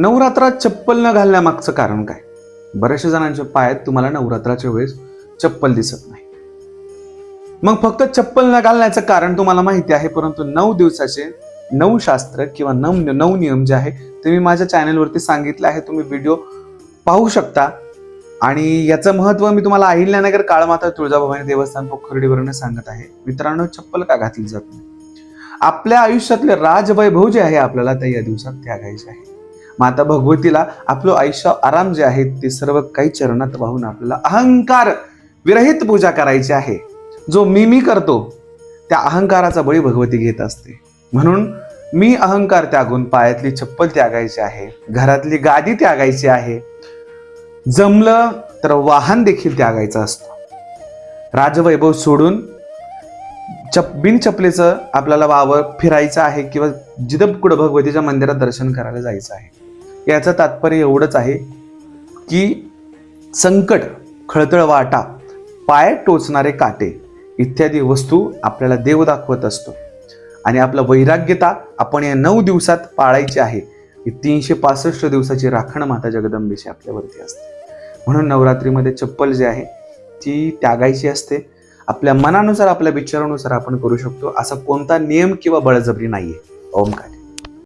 नवरात्रात चप्पल न घालण्यामागचं कारण काय? बऱ्याचशा जणांच्या पायात तुम्हाला नवरात्राच्या वेळेस चप्पल दिसत नाही. मग फक्त चप्पल न घालण्याचं कारण तुम्हाला माहिती आहे परंतु नऊ दिवसाचे नऊ शास्त्र किंवा नऊ नऊ नियम जे आहे ते मी माझ्या चॅनलवरती सांगितले आहे. तुम्ही व्हिडिओ पाहू शकता. आणि याचं महत्त्व मी तुम्हाला अहिल्यानगर काळमाता तुळजाभवानी देवस्थान पोखर्डीवरून सांगत आहे. मित्रांनो चप्पल का घातली जात नाही? आपल्या आयुष्यातले राजवैभव जे आहे आपल्याला त्या या दिवसात त्यागायचे आहे. माता भगवतीला आपलं आयुष्य आराम जे आहे ते सर्व काही चरणात वाहून आपल्याला अहंकार विरहित पूजा करायची आहे. जो मी मी करतो त्या अहंकाराचा बळी भगवती घेत असते. म्हणून मी अहंकार त्यागून पायातली चप्पल त्यागायची आहे घरातली गादी त्यागायची आहे. जमलं तर वाहन देखील त्यागायचं असतं. राजवैभव सोडून चप बिनचपलेचं आपल्याला वावर फिरायचं आहे किंवा जिथं कुठं भगवतीच्या मंदिरात दर्शन करायला जायचं आहे. याचं तात्पर्य एवढंच आहे की संकट खळतळ वाटा पाय टोचणारे काटे इत्यादी वस्तू आपल्याला देव दाखवत असतो. आणि आपलं वैराग्यता आपण या नऊ दिवसात पाळायची आहे. ही तीनशे पासष्ट दिवसाची राखण माता जगदंबेची आपल्यावरती असते. म्हणून नवरात्रीमध्ये चप्पल जी आहे ती त्यागायची असते. आपल्या मनानुसार आपल्या विचारानुसार आपण करू शकतो. असा कोणता नियम किंवा बळजबरी नाहीये. आहे काय